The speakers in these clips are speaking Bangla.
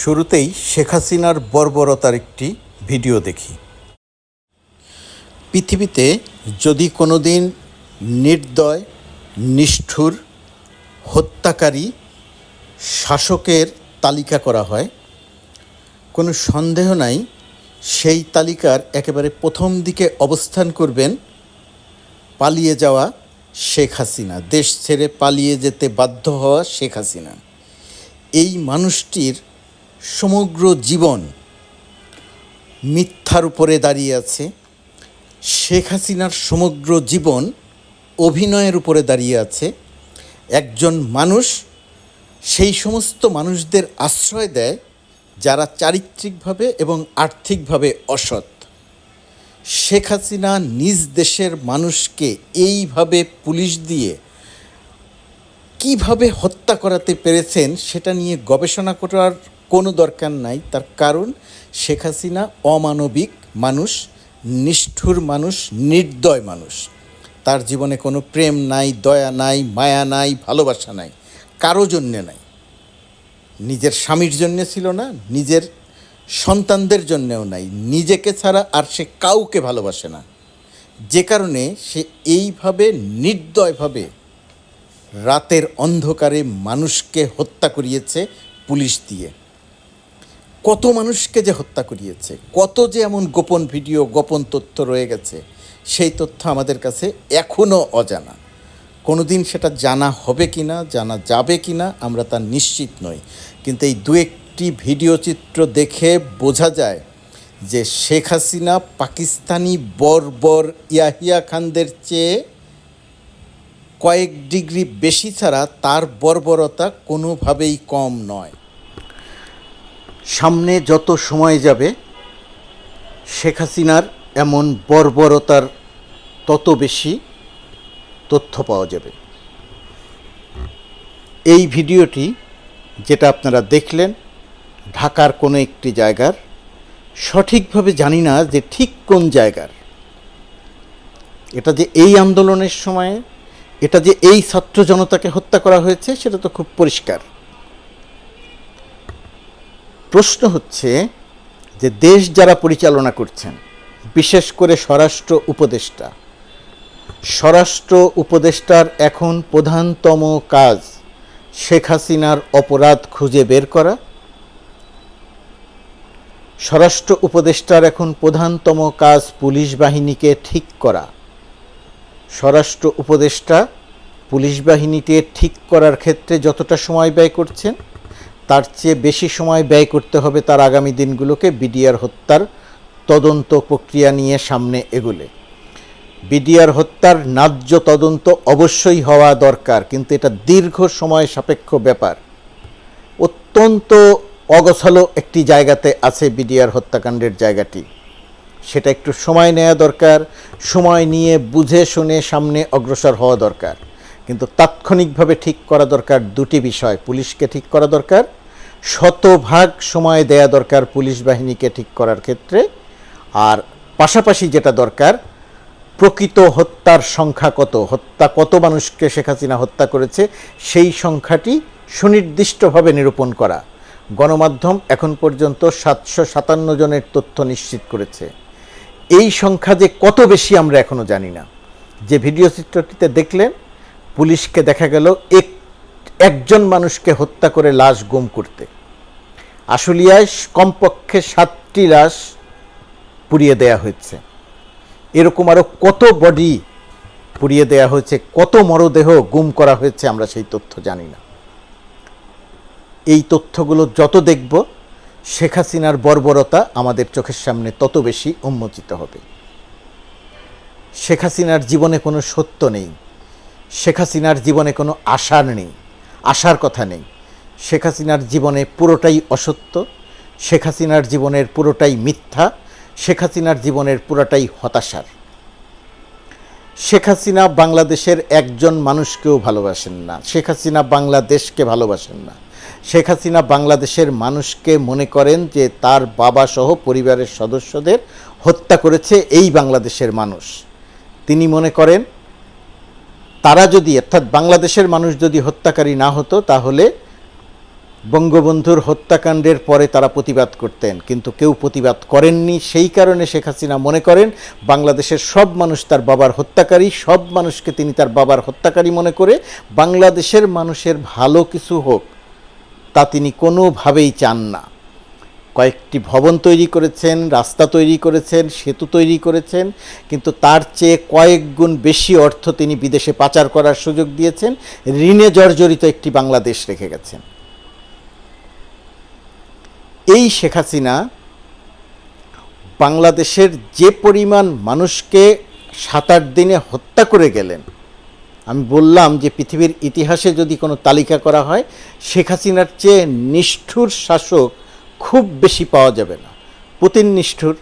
শুরুতেই শেখ হাসিনার বর্বরতার একটি ভিডিও দেখি। পৃথিবীতে যদি কোনো দিন নির্দয়, নিষ্ঠুর, হত্যাকারী শাসকের তালিকা করা হয়, কোনো সন্দেহ নাই সেই তালিকার একেবারে প্রথম দিকে অবস্থান করবেন পালিয়ে যাওয়া শেখ হাসিনা, দেশ ছেড়ে পালিয়ে যেতে বাধ্য হওয়া শেখ হাসিনা। এই মানুষটির সমগ্র জীবন মিথ্যার উপরে দাঁড়িয়ে আছে, শেখ হাসিনার সমগ্র জীবন অভিনয়ের উপরে দাঁড়িয়ে আছে। একজন মানুষ সেই সমস্ত মানুষদের আশ্রয় দেয় যারা চারিত্রিকভাবে এবং আর্থিকভাবে অসৎ। শেখ হাসিনা নিজ দেশের মানুষকে এইভাবে পুলিশ দিয়ে কীভাবে হত্যা করাতে পেরেছেন সেটা নিয়ে গবেষণা করার কোনো দরকার নাই। তার কারণ শেখ হাসিনা অমানবিক মানুষ, নিষ্ঠুর মানুষ, নির্দয় মানুষ। তার জীবনে কোনো প্রেম নাই, দয়া নাই, মায়া নাই, ভালোবাসা নাই, কারও জন্যে নাই। নিজের স্বামীর জন্যে ছিল না, নিজের সন্তানদের জন্যেও নাই। নিজেকে ছাড়া আর সে কাউকে ভালোবাসে না। যে কারণে সে এইভাবে নির্দয়ভাবে রাতের অন্ধকারে মানুষকে হত্যা করিয়েছে পুলিশ দিয়ে। কত মানুষকে যে হত্যা করিয়েছে, কত যে এমন গোপন ভিডিও, গোপন তথ্য রয়ে গেছে, সেই তথ্য আমাদের কাছে এখনও অজানা। কোনো দিন সেটা জানা হবে কি না জানা যাবে কি না আমরা তা নিশ্চিত নই। কিন্তু এই দু একটি ভিডিও চিত্র দেখে বোঝা যায় যে শেখ হাসিনা পাকিস্তানি বর্বর ইয়াহিয়া খানদের চেয়ে কয়েক ডিগ্রি বেশি ছাড়া তার বর্বরতা কোনোভাবেই কম নয়। সামনে যত সময় যাবে, শেখ হাসিনার এমন বর্বরতার তত বেশি তথ্য পাওয়া যাবে। এই ভিডিওটি যেটা আপনারা দেখলেন, ঢাকার কোনো একটি জায়গার, সঠিকভাবে জানি না যে ঠিক কোন জায়গার। এটা যে এই আন্দোলনের সময়ে, এটা যে এই ছাত্র জনতাকে হত্যা করা হয়েছে, সেটা তো খুব পরিষ্কার। প্রশ্ন হচ্ছে যে দেশ যারা পরিচালনা করছেন, বিশেষ করে স্বরাষ্ট্র উপদেষ্টা, স্বরাষ্ট্র উপদেষ্টার এখন প্রধানতম কাজ শেখ হাসিনার অপরাধ খুঁজে বের করা। স্বরাষ্ট্র উপদেষ্টার এখন প্রধানতম কাজ পুলিশ বাহিনীকে ঠিক করা। স্বরাষ্ট্র উপদেষ্টা পুলিশ বাহিনীকে ঠিক করার ক্ষেত্রে যতটা সময় ব্যয় করছেন তার চেয়ে বেশি সময় ব্যয় করতে হবে তার আগামী দিনগুলোকে বিডিআর হত্যার তদন্ত প্রক্রিয়া নিয়ে সামনে এগুলে। বিডিআর হত্যার ন্যায্য তদন্ত অবশ্যই হওয়া দরকার, কিন্তু এটা দীর্ঘ সময় সাপেক্ষ ব্যাপার। অত্যন্ত অগছালো একটি জায়গাতে আছে বিডিআর হত্যাকাণ্ডের জায়গাটি। সেটা একটু সময় নেওয়া দরকার, সময় নিয়ে বুঝে শুনে সামনে অগ্রসর হওয়া দরকার। কিন্তু তাৎক্ষণিকভাবে ঠিক করা দরকার দুটি বিষয়, পুলিশকে ঠিক করা দরকার শতভাগ সময় দেয়া দরকার পুলিশ বাহিনীকে ঠিক করার ক্ষেত্রে। আর পাশাপাশি যেটা দরকার, প্রকৃত হত্যার সংখ্যা কত? হত্যা কত মানুষকে শেখ হাসিনা হত্যা করেছে? সেই সংখ্যাটি সুনির্দিষ্টভাবে নিরূপণ করা। গণমাধ্যম এখন পর্যন্ত সাতশো সাতান্ন জনের তথ্য নিশ্চিত করেছে। এই সংখ্যা যে কত বেশি আমরা এখনও জানি না। যে ভিডিও চিত্রটিতে দেখলেন, পুলিশকে দেখা গেল এক একজন মানুষকে হত্যা করে লাশ গুম করতে। আশুলিয়ায় কমপক্ষে সাতটি লাশ পুড়িয়ে দেয়া হয়েছে। এরকম আরও কত বডি পুড়িয়ে দেয়া হয়েছে, কত মরদেহ গুম করা হয়েছে আমরা সেই তথ্য জানি না। এই তথ্যগুলো যত দেখব, শেখ হাসিনার বর্বরতা আমাদের চোখের সামনে তত বেশি উন্মোচিত হবে। শেখ হাসিনার জীবনে কোনো সত্য নেই। শেখ হাসিনার জীবনে কোনো আশার নেই। আশার কথা নেই। শেখ হাসিনার জীবনে পুরোটাই অসত্য, শেখ হাসিনার জীবনের পুরোটাই মিথ্যা, শেখ হাসিনার জীবনের পুরোটাই হতাশার। শেখ হাসিনা বাংলাদেশের একজন মানুষকেও ভালোবাসেন না। শেখ হাসিনা বাংলাদেশকে ভালোবাসেন না। শেখ হাসিনা বাংলাদেশের মানুষকে মনে করেন যে তার বাবা সহ পরিবারের সদস্যদের হত্যা করেছে এই বাংলাদেশের মানুষ। তিনি মনে করেন তারা যদি, অর্থাৎ বাংলাদেশের মানুষ যদি হত্যাকারী না হতো, তাহলে বঙ্গবন্ধুর হত্যাকাণ্ডের পরে তারা প্রতিবাদ করতেন। কিন্তু কেউ প্রতিবাদ করেননি। সেই কারণে শেখ হাসিনা মনে করেন, বাংলাদেশের সব মানুষ তার বাবার হত্যাকারী, সব মানুষকে তিনি তার বাবার হত্যাকারী মনে করে, বাংলাদেশের মানুষের ভালো কিছু হোক, তা তিনি কোনোভাবেই চান না। কয়েকটি ভবন তৈরি করেছেন, রাস্তা তৈরি করেছেন, সেতু তৈরি করেছেন, কিন্তু তার চেয়ে কয়েক গুণ বেশি অর্থ তিনি বিদেশে পাচার করার সুযোগ দিয়েছেন, ঋণে জর্জরিত একটি বাংলাদেশ রেখে গেছেন। এই শেখ হাসিনা বাংলাদেশের যে পরিমাণ মানুষকে সাত আট দিনে হত্যা করে গেলেন, আমি বললাম যে পৃথিবীর ইতিহাসে যদি কোনো তালিকা করা হয়, শেখ হাসিনার চেয়ে নিষ্ঠুর শাসক খুব বেশি পাওয়া যাবে না। পুতিন নিষ্ঠুর,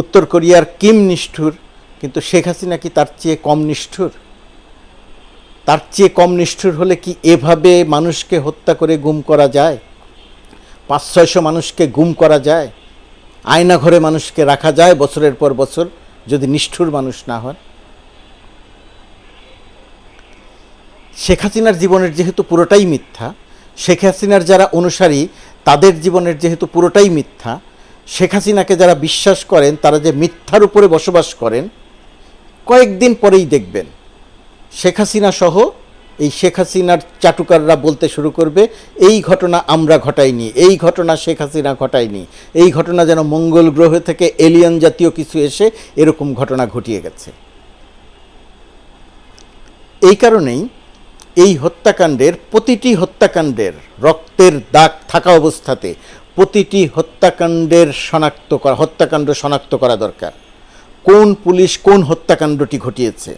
উত্তর কোরিয়ার কিম নিষ্ঠুর, কিন্তু শেখ হাসিনা কি তার চেয়ে কম নিষ্ঠুর? তার চেয়ে কম নিষ্ঠুর হলে কি এভাবে মানুষকে হত্যা করে গুম করা যায়? পাঁচ ছয়শো মানুষকে গুম করা যায়? আয়না ঘরে মানুষকে রাখা যায় বছরের পর বছর যদি নিষ্ঠুর মানুষ না হয় শেখ হাসিনার জীবনের যেহেতু পুরোটাই মিথ্যা, শেখ হাসিনার যারা অনুসারী তাদের জীবনের যেহেতু পুরোটাই মিথ্যা, শেখ হাসিনাকে যারা বিশ্বাস করেন, তারা যে মিথ্যার উপরে বসবাস করেন, কয়েকদিন পরেই দেখবেন। শেখ হাসিনা সহ এই শেখ হাসিনার চাটুকাররা বলতে শুরু করবে, এই ঘটনা আমরা ঘটাইনি, এই ঘটনা শেখ হাসিনা ঘটায়নি, এই ঘটনা যেন মঙ্গল গ্রহ থেকে এলিয়ান জাতীয় কিছু এসে এরকম ঘটনা ঘটিয়ে গেছে। এই কারণেই এই হত্যাকাণ্ডের, প্রতিটি হত্যাকাণ্ডের রক্তের দাগ থাকা অবস্থাতে প্রতিটি হত্যাকাণ্ডের শনাক্ত করা, হত্যাকাণ্ড শনাক্ত করা দরকার। কোন পুলিশ কোন হত্যাকাণ্ডটি ঘটিয়েছে?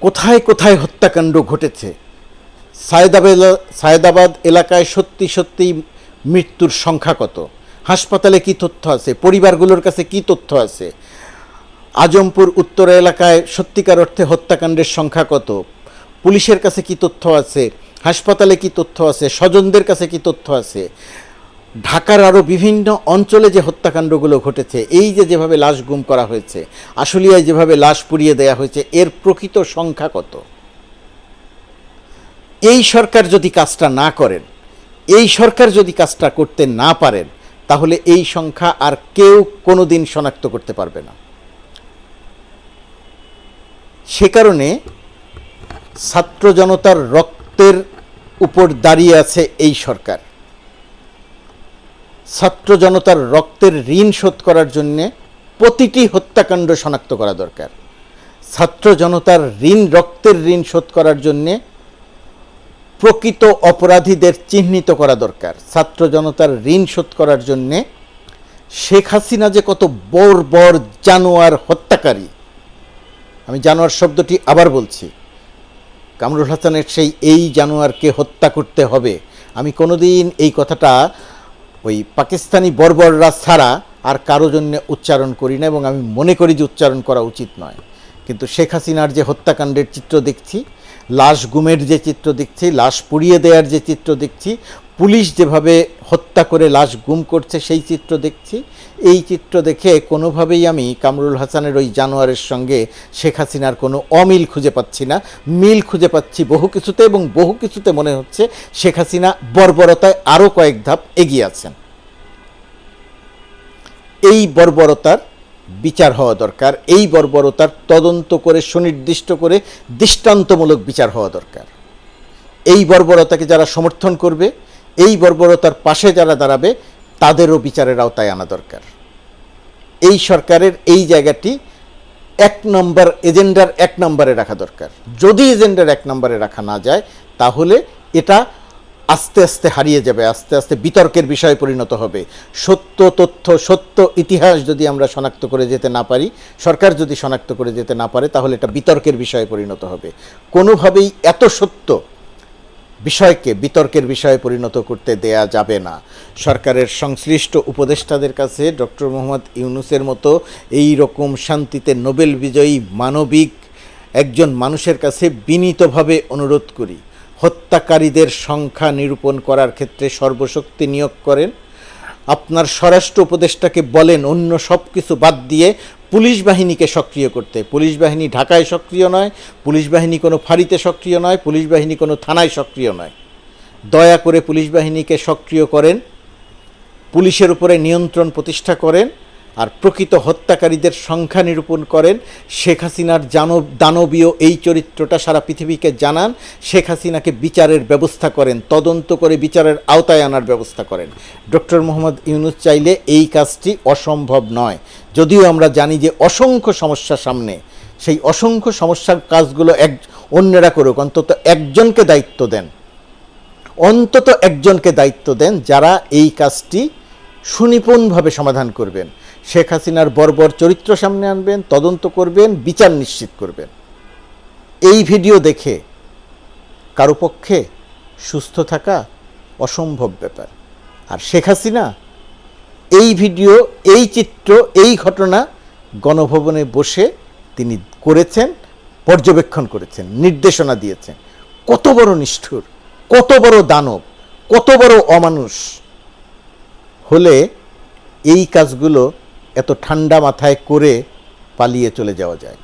কোথায় কোথায় হত্যাকাণ্ড ঘটেছে? সায়দাবাদ সায়দাবাদ এলাকায় সত্যি সত্যি মৃত্যুর সংখ্যা কত? হাসপাতালে কি তথ্য আছে? পরিবারগুলোর কাছে কি তথ্য আছে? আজমপুর উত্তর এলাকায় সত্যিকার অর্থে হত্যাকাণ্ডের সংখ্যা কত? পুলিশের কাছে কি তথ্য আছে? হাসপাতালে কি তথ্য আছে? স্বজনদের কাছে কি তথ্য আছে? ঢাকার আরও বিভিন্ন অঞ্চলে যে হত্যাকাণ্ডগুলো ঘটেছে, এই যে যেভাবে লাশ গুম করা হয়েছে, আশুলিয়ায় যেভাবে লাশ পুড়িয়ে দেয়া হয়েছে, এর প্রকৃত সংখ্যা কত? এই সরকার যদি কাজটা না করেন, এই সরকার যদি কাজটা করতে না পারেন, তাহলে এই সংখ্যা আর কেউ কোনো দিন শনাক্ত করতে পারবে না। সে কারণে ছাত্র জনতার রক্তের উপর দাঁড়িয়ে আছে এই সরকার। ছাত্র জনতার রক্তের ঋণ শোধ করার জন্যে প্রতিটি হত্যাকাণ্ড শনাক্ত করা দরকার। ছাত্র জনতার ঋণ, রক্তের ঋণ শোধ করার জন্যে প্রকৃত অপরাধীদের চিহ্নিত করা দরকার। ছাত্র জনতার ঋণ শোধ করার জন্যে শেখ হাসিনা যে কত বর বর জানোয়ার হত্যাকারী আমি জানোয়ার শব্দটি আবার বলছি। কামরুল হাসানের সেই এই জানোয়ারকে হত্যা করতে হবে। আমি কোনোদিন এই কথাটা ওই পাকিস্তানি বর্বররা ছাড়া আর কারও জন্য উচ্চারণ করি না এবং আমি মনে করি যে উচ্চারণ করা উচিত নয়। কিন্তু শেখ হাসিনার যে হত্যাকাণ্ডের চিত্র দেখছি, লাশ গুমের যে চিত্র দেখছি, লাশ পুড়িয়ে দেওয়ার যে চিত্র দেখছি, পুলিশ যেভাবে হত্যা করে লাশ গুম করছে সেই চিত্র দেখছি। এই চিত্র দেখে কোনোভাবেই আমি কামরুল হাসানের ওই জানোয়ারের সঙ্গে শেখ হাসিনার কোনো অমিল খুঁজে পাচ্ছি না। মিল খুঁজে পাচ্ছি বহু কিছুতে এবং বহু কিছুতে মনে হচ্ছে শেখ হাসিনা বর্বরতায় আরও কয়েক ধাপ এগিয়ে আছেন। এই বর্বরতার বিচার হওয়া দরকার। এই বর্বরতার তদন্ত করে, সুনির্দিষ্ট করে, দৃষ্টান্তমূলক বিচার হওয়া দরকার। এই বর্বরতাকে যারা সমর্থন করবে, এই বর্বরতার পাশে যারা দাঁড়াবে, তাদেরও বিচারের আওতায় আনা দরকার। এই সরকারের এই জায়গাটি এক নম্বর এজেন্ডার এক নম্বরে রাখা দরকার। যদি এজেন্ডার এক নম্বরে রাখা না যায়, তাহলে এটা আস্তে আস্তে হারিয়ে যাবে, আস্তে আস্তে বিতর্কের বিষয়ে পরিণত হবে। সত্য, তথ্য, সত্য, ইতিহাস যদি আমরা শনাক্ত করে যেতে না পারি, সরকার যদি শনাক্ত করে যেতে না পারে, তাহলে এটা বিতর্কের বিষয়ে পরিণত হবে। কোনোভাবেই এত সত্য বিষয়কে বিতর্কের বিষয়ে পরিণত করতে দেয়া যাবে না। সরকারের সংশ্লিষ্ট উপদেষ্টাদের কাছে ডক্টর মোহাম্মদ ইউনুসের মতো এই রকম শান্তিতে নোবেল বিজয়ী মানবিক একজন মানুষের কাছে বিনীতভাবে অনুরোধ করি। হত্যাকারীদের সংখ্যা নিরূপণ করার ক্ষেত্রে সর্বশক্তি নিয়োগ করেন। আপনার স্বরাষ্ট্র উপদেষ্টাকে বলেন, অন্য সব কিছু বাদ দিয়ে পুলিশ বাহিনীকে সক্রিয় করতে। পুলিশ বাহিনী ঢাকায় সক্রিয় নয়, পুলিশ বাহিনী কোনো ফাঁড়িতে সক্রিয় নয়, পুলিশ বাহিনী কোনো থানায় সক্রিয় নয়। দয়া করে পুলিশ বাহিনীকে সক্রিয় করেন, পুলিশের উপরে নিয়ন্ত্রণ প্রতিষ্ঠা করেন। আর প্রকৃত হত্যাকারীদের সংখ্যা নিরূপণ করেন শেখ হাসিনার জানব দানবীয় এই চরিত্রটা সারা পৃথিবীকে জানান। শেখ হাসিনাকে বিচারের ব্যবস্থা করেন, তদন্ত করে বিচারের আওতায় আনার ব্যবস্থা করেন। ডক্টর মোহাম্মদ ইউনুস চাইলে এই কাজটি অসম্ভব নয়। যদিও আমরা জানি যে অসংখ্য সমস্যা সামনে, সেই অসংখ্য সমস্যার কাজগুলো এক, অন্যরা করুক, অন্তত একজনকে দায়িত্ব দেন। অন্তত একজনকে দায়িত্ব দেন যারা এই কাজটি সুনিপুণভাবে সমাধান করবেন। শেখ হাসিনার বর্বর চরিত্র সামনে আনবেন, তদন্ত করবেন, বিচার নিশ্চিত করবেন। এই ভিডিও দেখে কারও পক্ষে সুস্থ থাকা অসম্ভব ব্যাপার। আর শেখ হাসিনা এই ভিডিও, এই চিত্র, এই ঘটনা গণভবনে বসে তিনি করেছেন, পর্যবেক্ষণ করেছেন, নির্দেশনা দিয়েছেন। কত বড় নিষ্ঠুর, কত বড় দানব, কত বড় অমানুষ হলে এই কাজগুলো এত ঠান্ডা মাথায় করে পালিয়ে চলে যাওয়া যায়।